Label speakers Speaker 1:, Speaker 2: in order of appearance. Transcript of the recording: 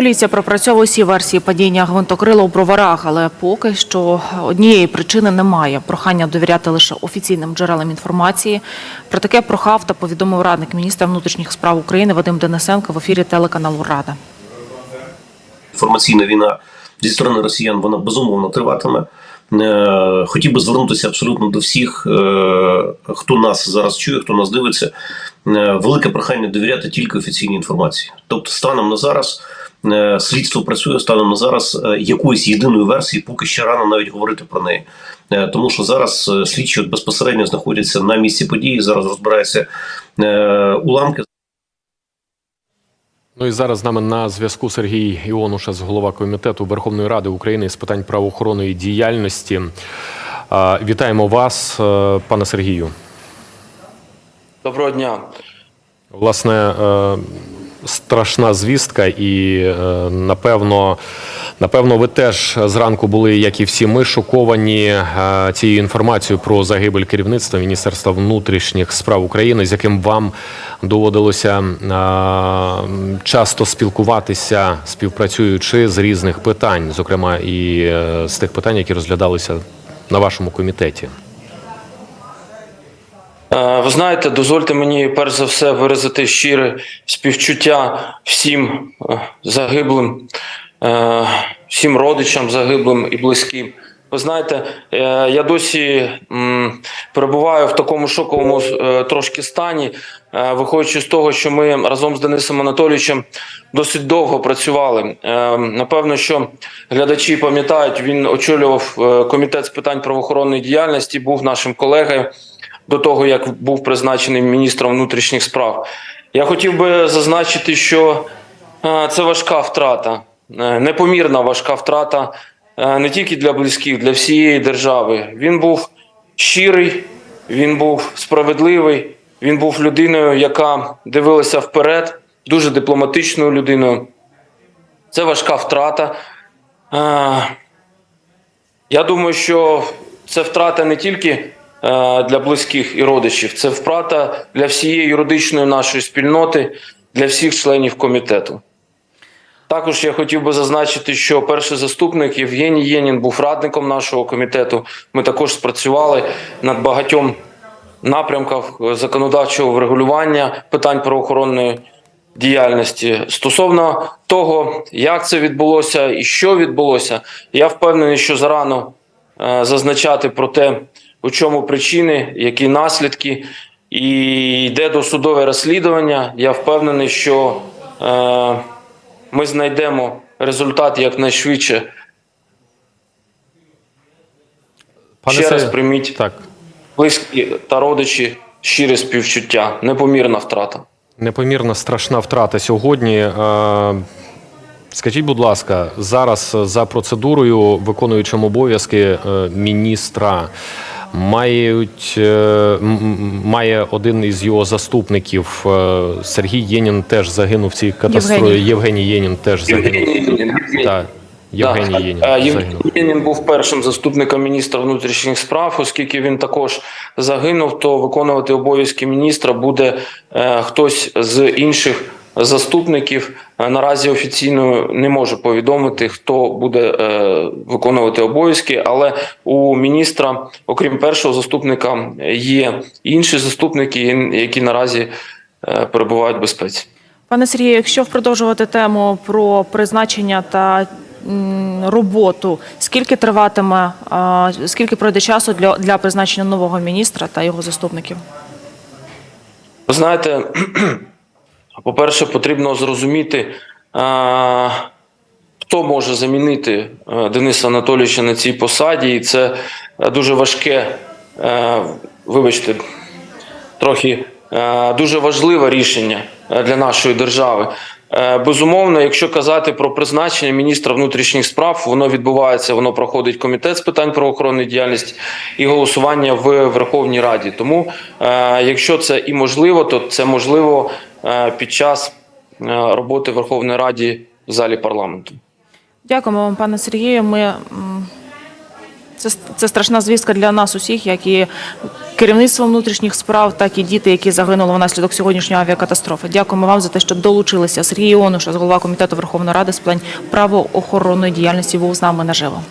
Speaker 1: Поліція пропрацьовує усі версії падіння гвинтокрила у броварах, але поки що однієї причини немає. Прохання довіряти лише офіційним джерелам інформації. Про таке прохав та повідомив радник міністра внутрішніх справ України Вадим Денисенко в ефірі телеканалу Рада.
Speaker 2: інформаційна війна зі сторони росіян вона безумовно триватиме. Е, Хотів би звернутися абсолютно до всіх, е, хто нас зараз чує, хто нас дивиться. Е, Велике прохання довіряти тільки офіційній інформації. Тобто, станом на зараз слідство працює станом на зараз е, якоїсь єдиної версії, поки ще рано навіть говорити про неї. Е, Тому що зараз е, слідчі безпосередньо знаходяться на місці події. Зараз розбираються е, уламки.
Speaker 3: Ну і зараз з нами на зв'язку Сергій Іонушас, голова комітету Верховної Ради України з питань правоохоронної діяльності. Вітаємо вас, е, пане Сергію.
Speaker 4: Доброго дня.
Speaker 3: Власне, е, страшна звістка, і е, напевно, напевно, ви теж зранку були, як і всі ми, шоковані е, цією інформацією про загибель керівництва Міністерства внутрішніх справ України, з яким вам доводилося е, часто спілкуватися, співпрацюючи з різних питань, зокрема і з тих питань, які розглядалися на вашому комітеті.
Speaker 4: Е, Ви знаєте, дозвольте мені перш за все виразити щире співчуття всім е, загиблим, е, всім родичам загиблим і близьким. Ви знаєте, я досі перебуваю в такому шоковому трошки стані, виходячи з того, що ми разом з Денисом Анатолійовичем досить довго працювали. Напевно, що глядачі пам'ятають, він очолював комітет з питань правоохоронної діяльності, був нашим колегою до того, як був призначений міністром внутрішніх справ. Я хотів би зазначити, що е, це важка втрата, е, непомірна важка втрата е, не тільки для близьких, для всієї держави. Він був щирий, він був справедливий, він був людиною, яка дивилася вперед, дуже дипломатичною людиною. Це важка втрата. Я думаю, що це втрата не тільки для близьких і родичів, це втрата для всієї юридичної нашої спільноти, для всіх членів комітету. Також я хотів би зазначити, що перший заступник Євгеній Єнін був радником нашого комітету. Ми також спрацювали над багатьом напрямках законодавчого врегулювання питань правоохоронної діяльності. Стосовно того, як це відбулося і що відбулося, я впевнений, що зарано е, зазначати про те, у чому причини, які наслідки, і йде досудове розслідування. Я впевнений, що е, ми знайдемо результат якнайшвидше. Ще раз прийміть
Speaker 3: так.
Speaker 4: близькі та родичі щире співчуття, непомірна втрата.
Speaker 3: Непомірна страшна втрата сьогодні. Е, Скажіть, будь ласка, зараз за процедурою, виконуючим обов'язки е, міністра, мають, е, має один із його заступників е, Сергій Єнін теж загинув в цій катастрофі.
Speaker 1: Євгеній.
Speaker 3: Єнін теж загинув. Так, Євгеній
Speaker 4: Так.
Speaker 3: Єнін
Speaker 4: Євгеній. Єнін був першим заступником міністра внутрішніх справ, оскільки він також загинув, то виконувати обов'язки міністра буде е, хтось з інших заступників. Е, Наразі офіційно не можу повідомити, хто буде е, виконувати обов'язки, але у міністра, окрім першого заступника, є інші заступники, які наразі е, перебувають в безпеці.
Speaker 1: Пане Сергію, якщо продовжувати тему про призначення та роботу, скільки триватиме, скільки пройде часу для, для призначення нового міністра та його заступників?
Speaker 4: Ви знаєте, по-перше, потрібно зрозуміти, хто може замінити е, Дениса Анатолійовича на цій посаді, і це е, дуже важке, е, вибачте, трохи дуже важливе рішення для нашої держави. Е, Безумовно, якщо казати про призначення міністра внутрішніх справ, воно відбувається, воно проходить комітет з питань правоохоронної діяльності і голосування в Верховній Раді. Тому, е, якщо це і можливо, то це можливо е, під час е, роботи Верховної Раді в залі парламенту.
Speaker 1: Дякуємо вам, пане Сергію. Ми Це, це страшна звістка для нас усіх, як і керівництво внутрішніх справ, так і діти, які загинули внаслідок сьогоднішньої авіакатастрофи. Дякуємо вам за те, що долучилися. Сергій Іонуша, голова комітету Верховної Ради з питань правоохоронної діяльності, був з нами наживо.